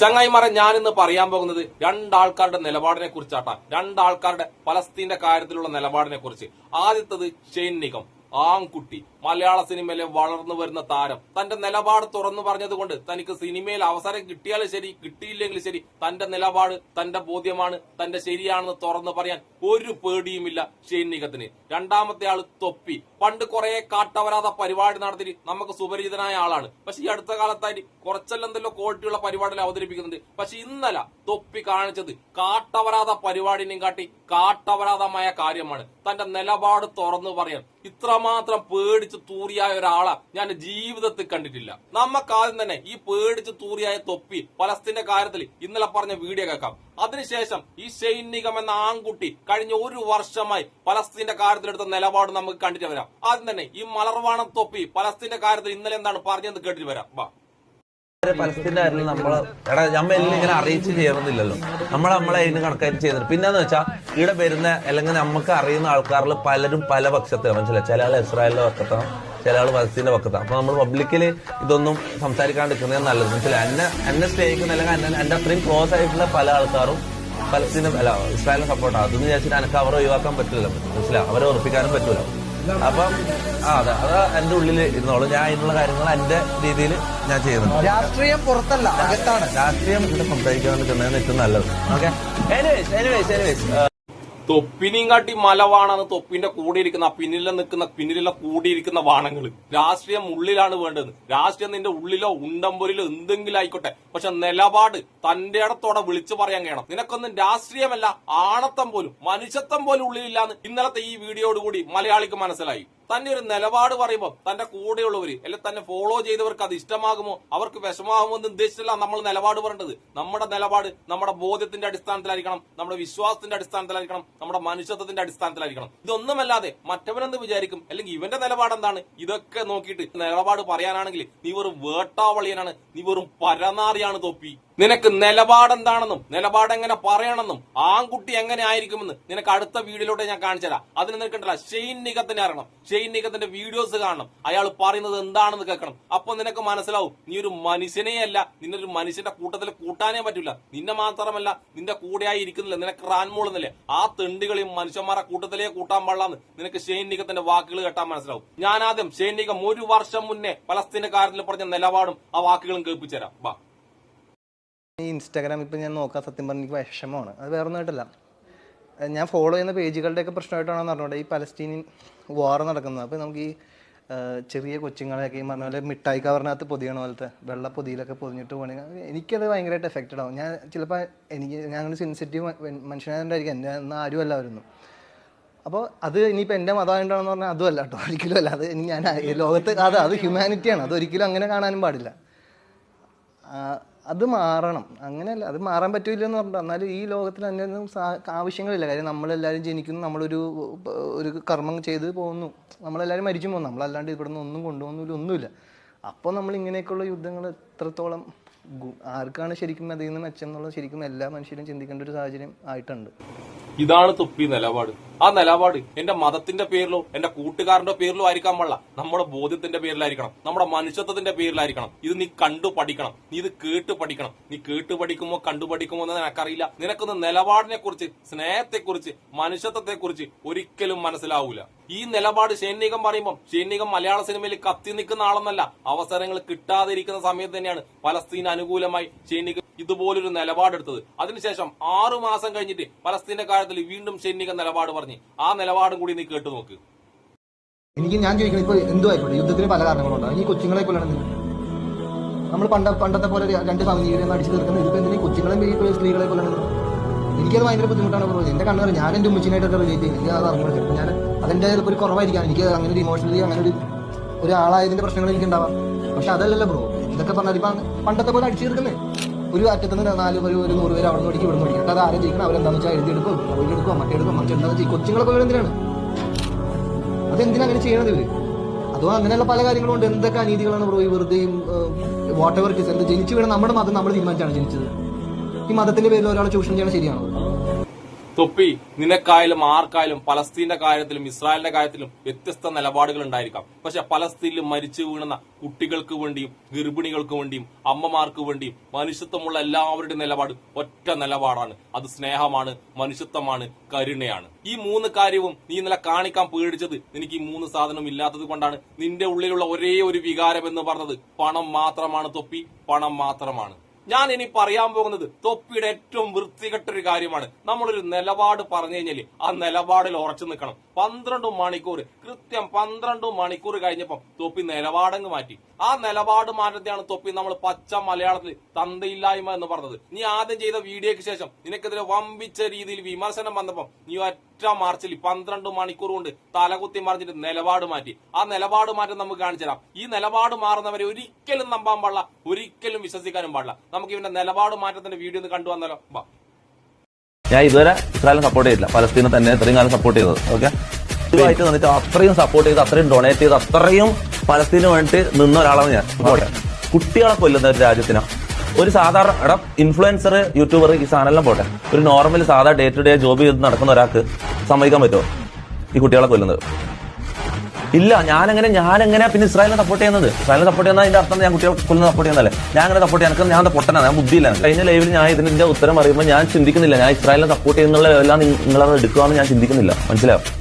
ചങ്ങായിമാരെ ഞാൻ ഇന്ന് പറയാൻ പോകുന്നത് രണ്ടാൾക്കാരുടെ നിലപാടിനെ കുറിച്ചാട്ടാ. രണ്ടാൾക്കാരുടെ പലസ്തീന്റെ കാര്യത്തിലുള്ള നിലപാടിനെ കുറിച്ച്. ആദ്യത്തത് ഷെയ്ൻ നിഗം ആൺകുട്ടി. മലയാള സിനിമയിലെ വളർന്നു വരുന്ന താരം. തന്റെ നിലപാട് തുറന്നു പറഞ്ഞതുകൊണ്ട് തനിക്ക് സിനിമയിൽ അവസരം കിട്ടിയാലും ശരി കിട്ടിയില്ലെങ്കിലും ശരി തന്റെ നിലപാട് തന്റെ ബോധ്യമാണ് തന്റെ ശരിയാണെന്ന് തുറന്നു പറയാൻ ഒരു പേടിയുമില്ല ഷെയ്ൻ നിഗത്തിന് രണ്ടാമത്തെ ആൾ തൊപ്പി. പണ്ട് കുറെ കാട്ടവരാത പരിപാടി നടത്തി നമുക്ക് സുപരിചിതനായ ആളാണ്. പക്ഷെ ഈ അടുത്ത കാലത്തായിട്ട് കുറച്ചെല്ലെന്തല്ലോ ക്വാളിറ്റിയുള്ള പരിപാടികൾ അവതരിപ്പിക്കുന്നുണ്ട്. പക്ഷെ ഇന്നലെ തൊപ്പി കാണിച്ചത് കാട്ടവരാത പരിപാടിനെയും കാട്ടി കാട്ടവരാതമായ കാര്യമാണ്. തന്റെ നിലപാട് തുറന്നു പറയാൻ ഇത്രമാത്രം പേടിച്ച് തൂറിയായ ഒരാളെ ഞാൻ ജീവിതത്തിൽ കണ്ടിട്ടില്ല. നമുക്ക് തന്നെ ഈ പേടിച്ച് തൂറിയായ തൊപ്പി പലസ്തീന്റെ കാര്യത്തിൽ ഇന്നലെ പറഞ്ഞ വീഡിയോ കേൾക്കാം. അതിനുശേഷം ഈ സൈനികം എന്ന ആൺകുട്ടി കഴിഞ്ഞ ഒരു വർഷമായി പലസ്തീന്റെ കാര്യത്തിലെടുത്ത നിലപാട് നമുക്ക് കണ്ടിട്ട് വരാം. ആദ്യം തന്നെ ഈ മലർവാണം തൊപ്പി പലസ്തീന്റെ കാര്യത്തിൽ ഇന്നലെ എന്താണ് പറഞ്ഞതെന്ന് കേട്ടിട്ട് വരാം. വാ പലസ്തീന്റെ കാര്യത്തിൽ നമ്മൾ. എടാ നമ്മ ഇങ്ങനെ അറിയിച്ച് ചെയ്യണമെന്നില്ലല്ലോ നമ്മൾ നമ്മളെ അതിന് കണക്കായിട്ട് ചെയ്യുന്നത് പിന്നെന്ന് വെച്ചാൽ ഇവിടെ വരുന്ന അല്ലെങ്കിൽ നമുക്ക് അറിയുന്ന ആൾക്കാരിൽ പലരും പല പക്ഷത്ത് മനസ്സിലായി? ചില ആൾ ഇസ്രായേലിന്റെ പക്കത്താണ് ചില ആൾ പലസ്തീന്റെ പക്കത്താണ് അപ്പൊ നമ്മൾ പബ്ലിക്കിൽ ഇതൊന്നും സംസാരിക്കാണ്ടിരിക്കുന്നത് നല്ലത്. മനസ്സിലായി? എന്നെ എന്നെ സ്നേഹിക്കുന്ന അല്ലെങ്കിൽ എന്റെ അത്രയും ക്ലോസ് ആയിട്ടുള്ള പല ആൾക്കാരും പലസ്തീനും അല്ല ഇസ്രായേലിനെ സപ്പോർട്ടാണ് അതെന്ന് വിചാരിച്ചിട്ട് എനിക്ക് അവരെ ഒഴിവാക്കാൻ പറ്റില്ല മനസ്സിലായി? അവരെ ഉറപ്പിക്കാനും പറ്റൂല. അപ്പം ആ അതെ. അത് എന്റെ ഉള്ളിൽ ഇരുന്നോളൂ. ഞാൻ അതിനുള്ള കാര്യങ്ങൾ എന്റെ രീതിയിൽ ഞാൻ ചെയ്യുന്നുണ്ട്. രാഷ്ട്രീയം പുറത്തല്ല അകത്താണ്. രാഷ്ട്രീയം ഇവിടെ സംസാരിക്കാൻ നിൽക്കുന്നതാണ് ഏറ്റവും നല്ലത്. ഓക്കെ എനിവേസ് എനിവേസ് എനിവേസ് തൊപ്പിനെയും കാട്ടി മലവാണാണ് തൊപ്പിന്റെ കൂടെ ഇരിക്കുന്ന പിന്നിലെ നിൽക്കുന്ന പിന്നിലെ കൂടിയിരിക്കുന്ന വാണങ്ങൾ രാഷ്ട്രീയം ഉള്ളിലാണ് വേണ്ടത്. രാഷ്ട്രീയം നിന്റെ ഉള്ളിലോ ഉണ്ടമ്പൊരിലോ എന്തെങ്കിലും ആയിക്കോട്ടെ. പക്ഷെ നിലപാട് തന്റെ ഇടത്തോടെ വിളിച്ചു പറയാൻ കഴിയണം നിനക്കൊന്നും രാഷ്ട്രീയമല്ല ആണത്തം പോലും മനുഷ്യത്വം പോലും ഉള്ളിലില്ലാന്ന് ഇന്നലത്തെ ഈ വീഡിയോയോട് കൂടി മലയാളിക്ക് മനസ്സിലായി. തന്നെ ഒരു നിലപാട് പറയുമ്പോൾ തന്റെ കൂടെയുള്ളവർ അല്ലെങ്കിൽ തന്നെ ഫോളോ ചെയ്തവർക്ക് അത് ഇഷ്ടമാകുമോ? അവർക്ക് വിഷമാകുമോ എന്ന് ഉദ്ദേശിച്ചല്ല നമ്മൾ നിലപാട് പറയേണ്ടത്. നമ്മുടെ നിലപാട് നമ്മുടെ ബോധ്യത്തിന്റെ അടിസ്ഥാനത്തിലായിരിക്കണം നമ്മുടെ വിശ്വാസത്തിന്റെ അടിസ്ഥാനത്തിലായിരിക്കണം നമ്മുടെ മനുഷ്യത്വത്തിന്റെ അടിസ്ഥാനത്തിലായിരിക്കണം. ഇതൊന്നുമല്ലാതെ മറ്റവനെന്ന് വിചാരിക്കും? അല്ലെങ്കിൽ ഇവന്റെ നിലപാട് എന്താണ്? ഇതൊക്കെ നോക്കിയിട്ട് നിലപാട് പറയാനാണെങ്കിൽ നീ വെറും വേട്ടാവളിയനാണ്. നീ വെറും പരനാറിയാണ് തൊപ്പി. നിനക്ക് നിലപാടെന്താണെന്നും നിലപാട് എങ്ങനെ പറയണമെന്നും ആൺകുട്ടി എങ്ങനെ ആയിരിക്കുമെന്ന് നിനക്ക് അടുത്ത വീഡിയോയിലൂടെ ഞാൻ കാണിച്ചുതരാം. അതിന് നിനക്കണ്ടല്ല ഷെയ്ൻ നിഗത്തിനെ അറിയണം ഷെയ്ൻ നിഗത്തിന്റെ വീഡിയോസ് കാണണം. അയാൾ പറയുന്നത് എന്താണെന്ന് കേൾക്കണം. അപ്പൊ നിനക്ക് മനസ്സിലാവും നീ ഒരു മനുഷ്യനെയല്ല. നിന്നൊരു മനുഷ്യന്റെ കൂട്ടത്തിൽ കൂട്ടാനേ പറ്റില്ല നിന്നെ മാത്രമല്ല നിന്റെ കൂടെയായി ഇരിക്കുന്നില്ല. നിനക്ക് റാൻമൂളുന്നില്ലേ? ആ തെണ്ടികളെയും മനുഷ്യന്മാരെ കൂട്ടത്തിലേ കൂട്ടാൻ പാടില്ലാന്ന് നിനക്ക് ഷെയ്ൻ നിഗത്തിന്റെ വാക്കുകൾ കേട്ടാൻ മനസ്സിലാവും. ഞാൻ ആദ്യം ഷെയ്ൻ നിഗം ഒരു വർഷം മുന്നേ പലസ്തീന്റെ കാര്യത്തിൽ പറഞ്ഞ നിലപാടും ആ വാക്കുകളും കേൾപ്പിച്ചു തരാം ഈ ഇൻസ്റ്റാഗ്രാം ഇപ്പം ഞാൻ നോക്കാൻ സത്യം പറഞ്ഞ എനിക്ക് വിഷമമാണ്. അത് വേറെ ഒന്നായിട്ടല്ല ഞാൻ ഫോളോ ചെയ്യുന്ന പേജുകളുടെയൊക്കെ പ്രശ്നമായിട്ടാണെന്ന് പറഞ്ഞോ ഈ പലസ്തീനിയൻ വാർ നടക്കുന്നത്. അപ്പോൾ നമുക്ക് ഈ ചെറിയ കൊച്ചുങ്ങളെയൊക്കെ ഈ പറഞ്ഞ പോലെ മിഠായി കവറിനകത്ത് പൊതിയണ പോലത്തെ വെള്ള പൊതിയിലൊക്കെ പൊതിഞ്ഞിട്ട് പോകണമെങ്കിൽ എനിക്കത് ഭയങ്കരമായിട്ട് എഫക്റ്റഡ് ആവും. ഞാൻ ചിലപ്പോൾ എനിക്ക് ഞാൻ അങ്ങനെ സെൻസിറ്റീവ് മനുഷ്യനായതുകൊണ്ടായിരിക്കും. എന്റെ എന്നാൽ ആരും അല്ലായിരുന്നു അപ്പോൾ അത് ഇനിയിപ്പോൾ എന്റെ മതമായിട്ടാണെന്ന് പറഞ്ഞാൽ അതും അല്ല കേട്ടോ. ഒരിക്കലും അല്ല. അത് ഞാൻ ലോകത്ത് അത് അത് ഹ്യൂമാനിറ്റിയാണ് അത് ഒരിക്കലും അങ്ങനെ കാണാനും പാടില്ല. അത് മാറണം. അങ്ങനെയല്ല അത് മാറാൻ പറ്റില്ല എന്ന് പറഞ്ഞാൽ എന്നാലും ഈ ലോകത്തിൽ അതിനൊന്നും ആവശ്യങ്ങളില്ല. കാര്യം നമ്മളെല്ലാവരും ജനിക്കുന്നു നമ്മളൊരു ഒരു കർമ്മം ചെയ്ത് പോകുന്നു. നമ്മളെല്ലാവരും മരിച്ചു പോകുന്നു. നമ്മളല്ലാണ്ട് ഇവിടെ നിന്ന് ഒന്നും കൊണ്ടുപോകുന്നില്ല ഒന്നുമില്ല. അപ്പോൾ നമ്മൾ ഇങ്ങനെയൊക്കെയുള്ള യുദ്ധങ്ങൾ എത്രത്തോളം ആർക്കാണ് ശരിക്കും അതിൽ നിന്ന് മെച്ചം എന്നുള്ളത് ശരിക്കും എല്ലാ മനുഷ്യരും ചിന്തിക്കേണ്ട ഒരു സാഹചര്യം ആയിട്ടുണ്ട്. ഇതാണ് തൊപ്പി നിലപാട്. ആ നിലപാട് എന്റെ മതത്തിന്റെ പേരിലോ എന്റെ കൂട്ടുകാരന്റെ പേരിലോ ആയിരിക്കാൻ പാടില്ല. നമ്മുടെ ബോധ്യത്തിന്റെ പേരിലായിരിക്കണം. നമ്മുടെ മനുഷ്യത്വത്തിന്റെ പേരിലായിരിക്കണം. ഇത് നീ കണ്ടു പഠിക്കണം. നീ ഇത് കേട്ട് പഠിക്കണം. നീ കേട്ട് പഠിക്കുമോ കണ്ടു പഠിക്കുമോ എന്ന് നിനക്കറിയില്ല. നിനക്കൊന്ന് നിലപാടിനെ കുറിച്ച് സ്നേഹത്തെക്കുറിച്ച് മനുഷ്യത്വത്തെക്കുറിച്ച് ഒരിക്കലും മനസ്സിലാവൂല. ഈ നിലപാട് ഷെയ്നികം പറയുമ്പോൾ ഷെയ്നികം മലയാള സിനിമയിൽ കത്തി നിൽക്കുന്ന ആളെന്നല്ല. അവസരങ്ങൾ കിട്ടാതിരിക്കുന്ന സമയത്ത് തന്നെയാണ് പലസ്തീൻ അനുകൂലമായി ഷെയ്നികം ഇതുപോലൊരു നിലപാടെടുത്തത്. അതിനുശേഷം ആറു മാസം കഴിഞ്ഞിട്ട് പലസ്തീന്റെ കാര്യത്തിൽ വീണ്ടും സൈനിക നിലപാട് പറഞ്ഞ് ആ നിലപാടും കൂടി നീ കേട്ടു നോക്ക്. എനിക്ക് ഞാൻ ചോദിക്കണം ഇപ്പൊ എന്തോ ആയിക്കോട്ടെ? യുദ്ധത്തിന് പല കാരണങ്ങളുണ്ടാവും ഈ കൊച്ചുങ്ങളെ കൊല്ലണം നമ്മൾ പണ്ട പണ്ടത്തെ പോലെ രണ്ട് സമീകരണം അടിച്ചു തീർക്കുന്നത് ഇപ്പൊ എന്തിനും കൊച്ചുങ്ങളെ സ്ത്രീകളെ കൊല്ലണം എനിക്കത് ഭയങ്കര ബുദ്ധിമുട്ടാണ് പറഞ്ഞത് എന്റെ കണ്ണുകൾ ഞാൻ എന്റെ ഉമ്മച്ചിനായിട്ടൊക്കെ റിലേറ്റ് ചെയ്യും? എനിക്ക് അത് അറിഞ്ഞു ഞാൻ അതിന്റെ ഒരു കുറവായിരിക്കാം. എനിക്ക് അങ്ങനെ ഒരു ഇമോഷണലി അങ്ങനെ ഒരു ഒരാളായതിന്റെ പ്രശ്നങ്ങൾ എനിക്ക് ഉണ്ടാവാം പക്ഷെ അതല്ലല്ലോ ബ്രോ. ഇതൊക്കെ പറഞ്ഞാൽ ഇപ്പൊ പണ്ടത്തെ പോലെ അടിച്ചു തീർക്കുന്നേ. ഒരു അറ്റത്ത് നിന്ന് നാല് ഒരു ഒരു നൂറ് പേര് അവിടെ നിന്ന് ഇവിടെ നിന്ന് അത് ആരും ജയിക്കണം? അവരെന്താണെന്ന് വെച്ചാൽ എഴുതിയെടുക്കും. എഴുതിയെടുക്കും മറ്റെടുക്കും മറ്റെന്താ വെച്ചാൽ കൊച്ചുങ്ങളെ പോലെ എന്തിനാണ് അതെന്തിനാ അങ്ങനെ ചെയ്യണത് ഇവർ? അതോ അങ്ങനെയുള്ള പല കാര്യങ്ങളും ഉണ്ട്. എന്തൊക്കെ അനീതികളാണ് ബ്രോ ഈ വെറുതെയും വാട്ട് എവർ എന്ത് ജനിച്ചു വീണ നമ്മുടെ മതം നമ്മൾ തീരുമാനിച്ചാണ് ജനിച്ചത്. ഈ മതത്തിന്റെ പേരിൽ ഒരാളെ ചൂഷണം ചെയ്യണം ശരിയാണോ? തൊപ്പി നിനക്കായാലും ആർക്കായാലും പലസ്തീന്റെ കാര്യത്തിലും ഇസ്രായേലിന്റെ കാര്യത്തിലും വ്യത്യസ്ത നിലപാടുകൾ ഉണ്ടായിരിക്കാം പക്ഷെ പലസ്തീനിൽ മരിച്ചു വീണുന്ന കുട്ടികൾക്ക് വേണ്ടിയും ഗർഭിണികൾക്ക് വേണ്ടിയും അമ്മമാർക്ക് വേണ്ടിയും മനുഷ്യത്വമുള്ള എല്ലാവരുടെയും നിലപാട് ഒറ്റ നിലപാടാണ്. അത് സ്നേഹമാണ് മനുഷ്യത്വമാണ് കരുണയാണ്. ഈ മൂന്ന് കാര്യവും നീ ഇന്നലെ കാണിക്കാൻ പേടിച്ചത് നിനക്ക് ഈ മൂന്ന് സാധനം ഇല്ലാത്തത് കൊണ്ടാണ്. നിന്റെ ഉള്ളിലുള്ള ഒരേ ഒരു വികാരം എന്ന് പറഞ്ഞത് പണം മാത്രമാണ് തൊപ്പി പണം മാത്രമാണ്. ഞാൻ ഇനി പറയാൻ പോകുന്നത് തൊപ്പിയുടെ ഏറ്റവും വൃത്തികെട്ട ഒരു കാര്യമാണ്. നമ്മളൊരു നിലപാട് പറഞ്ഞു കഴിഞ്ഞാൽ ആ നിലപാടിൽ ഉറച്ചു നിൽക്കണം. പന്ത്രണ്ട് മണിക്കൂർ കൃത്യം പന്ത്രണ്ട് മണിക്കൂർ കഴിഞ്ഞപ്പം തൊപ്പി നിലപാടങ്ങ് മാറ്റി. ആ നിലപാട് മാറ്റത്തെയാണ് തൊപ്പി നമ്മൾ പച്ച മലയാളത്തിൽ തന്തയില്ലായ്മ എന്ന് പറഞ്ഞത്. നീ ആദ്യം ചെയ്ത വീഡിയോയ്ക്ക് ശേഷം നിനക്കെതിരെ വമ്പിച്ച രീതിയിൽ വിമർശനം വന്നപ്പം നീ ഒറ്റ മാർച്ചിൽ പന്ത്രണ്ട് മണിക്കൂർ കൊണ്ട് തലകുത്തി മറിഞ്ഞിട്ട് നിലപാട് മാറ്റി. ആ നിലപാട് മാറ്റം നമുക്ക് കാണിച്ചു തരാം. ഈ നിലപാട് മാറുന്നവരെ ഒരിക്കലും നമ്പാൻ പാടില്ല ഒരിക്കലും വിശ്വസിക്കാനും പാടില്ല. നമുക്ക് ഇവന്റെ നിലപാട് മാറ്റത്തിന്റെ വീഡിയോ ഒന്ന് കണ്ടുവന്നാലോ വാ. ഞാൻ ഇതുവരെ ഇസ്രായേലിനെ സപ്പോർട്ട് ചെയ്തില്ല പലസ്തീനെ തന്നെ ഇത്രയും കാലം സപ്പോർട്ട് ചെയ്തത്. ഓക്കെ ഇതുമായിട്ട് വന്നിട്ട് അത്രയും സപ്പോർട്ട് ചെയ്ത് അത്രയും ഡൊണേറ്റ് ചെയ്ത് അത്രയും പലസ്തീന് വേണ്ടി നിന്ന ഒരാളാണ് ഞാൻ. കുട്ടികളെ കൊല്ലുന്ന ഒരു രാജ്യത്തിന്. ഒരു സാധാരണ എടാ ഇൻഫ്ലുവൻസർ യൂട്യൂബർ ഈ സാധനം പോട്ടെ. ഒരു നോർമൽ സാധാ ഡേ ടു ഡേ ജോബ് ചെയ്ത് നടക്കുന്ന ഒരാൾക്ക് സമ്മതിക്കാൻ പറ്റുമോ? ഈ കുട്ടികളെ കൊല്ലുന്നത്. ഇല്ല ഞാനെങ്ങനെ ഞാനെങ്ങനെ പിന്നെ ഇസ്രായേലിനെ സപ്പോർട്ട് ചെയ്യുന്നത്. ഇസ്രായേലിനെ സപ്പോർട്ട് ചെയ്യുന്ന അതിന്റെ അർത്ഥം ഞാൻ കുട്ടികളെ കൊല്ലുന്ന സപ്പോർട്ട് ചെയ്യുന്നതല്ലേ. ഞാൻ അങ്ങനെ സപ്പോർട്ട് ചെയ്യാൻ ഞാൻ പൊട്ടനാണ് പൊട്ടനാ ഞാൻ ബുദ്ധിയില്ല കഴിഞ്ഞ ലൈവിൽ ഞാൻ ഇതിന്റെ ഉത്തരം അറിയുമ്പോൾ ഞാൻ ചിന്തിക്കുന്നില്ല. ഞാൻ ഇസ്രായേലിനെ സപ്പോർട്ട് ചെയ്യുന്നുള്ള എല്ലാം നിങ്ങളത് എടുക്കുകയാണെന്ന് ഞാൻ ചിന്തിക്കുന്നില്ല. മനസ്സിലാവും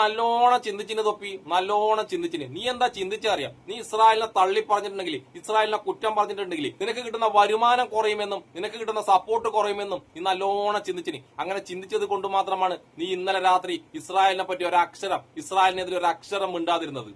നല്ലോണം ചിന്തിച്ചിന് തൊപ്പി നല്ലോണം ചിന്തിച്ചിന്. നീ എന്താ ചിന്തിച്ചറിയാം നീ ഇസ്രായേലിനെ തള്ളി പറഞ്ഞിട്ടുണ്ടെങ്കിൽ ഇസ്രായേലിനെ കുറ്റം പറഞ്ഞിട്ടുണ്ടെങ്കിൽ നിനക്ക് കിട്ടുന്ന വരുമാനം കുറയുമെന്നും നിനക്ക് കിട്ടുന്ന സപ്പോർട്ട് കുറയുമെന്നും നീ നല്ലോണം ചിന്തിച്ചിന്. അങ്ങനെ ചിന്തിച്ചത് കൊണ്ട് മാത്രമാണ് നീ ഇന്നലെ രാത്രി ഇസ്രായേലിനെ പറ്റി ഒരു അക്ഷരം ഇസ്രായേലിനെതിരെ ഒരു അക്ഷരം മിണ്ടാതിരുന്നത്.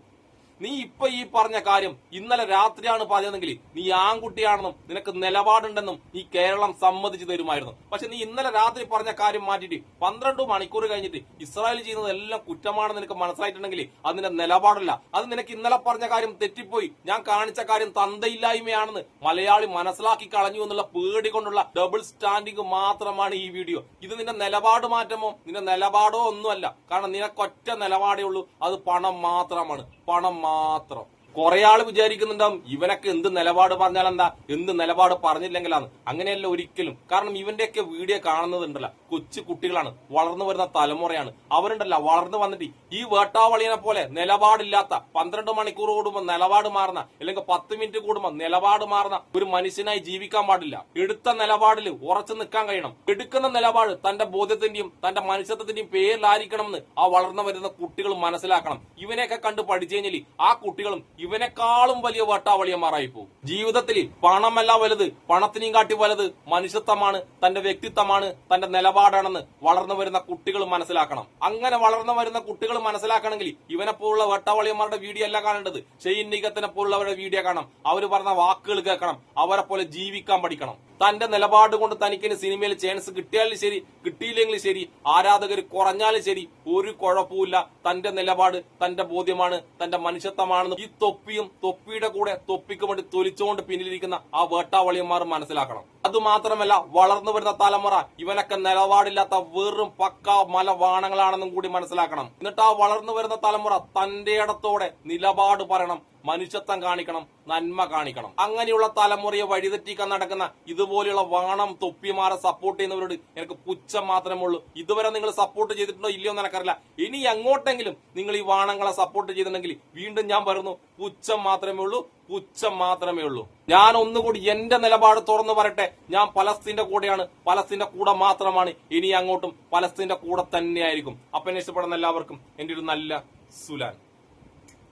നീ ഇപ്പൊ ഈ പറഞ്ഞ കാര്യം ഇന്നലെ രാത്രിയാണ് പറഞ്ഞതെങ്കിൽ നീ ആൺകുട്ടിയാണെന്നും നിനക്ക് നിലപാടുണ്ടെന്നും ഈ കേരളം സമ്മതിച്ചു തരുമായിരുന്നു. പക്ഷെ നീ ഇന്നലെ രാത്രി പറഞ്ഞ കാര്യം മാറ്റിയിട്ട് പന്ത്രണ്ട് മണിക്കൂർ കഴിഞ്ഞിട്ട് ഇസ്രായേൽ ചെയ്യുന്നത് എല്ലാം കുറ്റമാണെന്ന് നിനക്ക് മനസ്സിലായിട്ടുണ്ടെങ്കിൽ അത് നിന്റെ നിലപാടല്ല. അത് നിനക്ക് ഇന്നലെ പറഞ്ഞ കാര്യം തെറ്റിപ്പോയി. ഞാൻ കാണിച്ച കാര്യം തന്തയില്ലായ്മയാണെന്ന് മലയാളി മനസ്സിലാക്കി കളഞ്ഞു എന്നുള്ള പേടി കൊണ്ടുള്ള ഡബിൾ സ്റ്റാൻഡിങ് മാത്രമാണ് ഈ വീഡിയോ. ഇത് നിന്റെ നിലപാട് മാറ്റമോ? നിന്റെ നിലപാടോ ഒന്നുമല്ല. കാരണം നിനക്കൊറ്റ നിലപാടേ ഉള്ളൂ. അത് പണം മാത്രമാണ്. പണം മാത്രം. കുറെ ആൾ വിചാരിക്കുന്നുണ്ടാവും ഇവനൊക്കെ എന്ത് നിലപാട് പറഞ്ഞാൽ എന്താ എന്ത് നിലപാട് പറഞ്ഞില്ലെങ്കിലാണ്. അങ്ങനെയല്ല ഒരിക്കലും. കാരണം ഇവന്റെയൊക്കെ വീഡിയോ കാണുന്നതുണ്ടല്ല കൊച്ചു കുട്ടികളാണ് വളർന്നു വരുന്ന തലമുറയാണ്. അവരുണ്ടല്ല വളർന്നു വന്നിട്ട് ഈ വേട്ടാവളിയനെ പോലെ നിലപാടില്ലാത്ത പന്ത്രണ്ട് മണിക്കൂർ കൂടുമ്പോൾ നിലപാട് മാറുന്ന അല്ലെങ്കിൽ പത്ത് മിനിറ്റ് കൂടുമ്പോൾ നിലപാട് മാറുന്ന ഒരു മനുഷ്യനായി ജീവിക്കാൻ പാടില്ല. എടുത്ത നിലപാടിൽ ഉറച്ചു നിൽക്കാൻ കഴിയണം. എടുക്കുന്ന നിലപാട് തന്റെ ബോധ്യത്തിന്റെയും തന്റെ മനുഷ്യത്വത്തിന്റെയും പേരിലായിരിക്കണമെന്ന് ആ വളർന്നു വരുന്ന കുട്ടികൾ മനസ്സിലാക്കണം. ഇവനെയൊക്കെ കണ്ട് പഠിച്ചു കഴിഞ്ഞാൽ ആ കുട്ടികളും ഇവനെക്കാളും വലിയ വട്ടാവളിയന്മാരായി പോകും ജീവിതത്തിൽ പണമല്ല വലുത് പണത്തിനെയും കാട്ടി വലുത് മനുഷ്യത്വമാണ് തന്റെ വ്യക്തിത്വമാണ് തന്റെ നിലപാടാണെന്ന് വളർന്നു വരുന്ന കുട്ടികൾ മനസ്സിലാക്കണം. അങ്ങനെ വളർന്നു വരുന്ന കുട്ടികൾ മനസ്സിലാക്കണമെങ്കിൽ ഇവനെ പോലുള്ള വട്ടാവളിയന്മാരുടെ വീഡിയോ അല്ല കാണേണ്ടത്. ഷെയ്ൻ നിഗത്തിനെ പോലുള്ളവരുടെ വീഡിയോ കാണണം. അവർ പറഞ്ഞ വാക്കുകൾ കേൾക്കണം. അവരെ പോലെ ജീവിക്കാൻ പഠിക്കണം. തന്റെ നിലപാട് കൊണ്ട് തനിക്കിന് സിനിമയിൽ ചാൻസ് കിട്ടിയാലും ശരി കിട്ടിയില്ലെങ്കിൽ ശരി ആരാധകർ കുറഞ്ഞാലും ശരി ഒരു കുഴപ്പമില്ല തന്റെ നിലപാട് തന്റെ ബോധ്യമാണ് തന്റെ മനുഷ്യത്വമാണെന്ന് ഈ തൊപ്പിയും തൊപ്പിയുടെ കൂടെ തൊപ്പിക്ക് വേണ്ടി തൊലിച്ചുകൊണ്ട് പിന്നിലിരിക്കുന്ന ആ വേട്ടാവളിയന്മാർ മനസ്സിലാക്കണം. അതുമാത്രമല്ല വളർന്നു വരുന്ന തലമുറ ഇവനൊക്കെ നിലപാടില്ലാത്ത വെറും പക്ക മലവാണങ്ങളാണെന്നും കൂടി മനസ്സിലാക്കണം. എന്നിട്ട് ആ വളർന്നു വരുന്ന തലമുറ തന്റെ ഇടത്തോടെ നിലപാട് പറയണം. മനുഷ്യത്വം കാണിക്കണം നന്മ കാണിക്കണം. അങ്ങനെയുള്ള തലമുറയെ വഴിതെറ്റിക്കാൻ നടക്കുന്ന ഇതുപോലെയുള്ള വാണം തൊപ്പിമാരെ സപ്പോർട്ട് ചെയ്യുന്നവരോട് എനിക്ക് പുച്ഛം മാത്രമേ ഉള്ളൂ. ഇതുവരെ നിങ്ങൾ സപ്പോർട്ട് ചെയ്തിട്ടുണ്ടോ ഇല്ലയോ എന്ന് എനിക്കറിയില്ല. ഇനി എങ്ങോട്ടെങ്കിലും നിങ്ങൾ ഈ വാണങ്ങളെ സപ്പോർട്ട് ചെയ്തിട്ടുണ്ടെങ്കിൽ വീണ്ടും ഞാൻ പറയുന്നു പുച്ഛം മാത്രമേ ഉള്ളൂ പുച്ഛം മാത്രമേ ഉള്ളൂ. ഞാൻ ഒന്നുകൂടി എന്റെ നിലപാട് തുറന്നു പറയട്ടെ. ഞാൻ പലസ്തീന്റെ കൂടെയാണ് പലസ്തീന്റെ കൂടെ മാത്രമാണ്. ഇനി അങ്ങോട്ടും പലസ്തീന്റെ കൂടെ തന്നെയായിരിക്കും. അപ്പൊ ഇഷ്ടപ്പെടുന്ന എല്ലാവർക്കും എന്റെ ഒരു നല്ല സുലാൻ.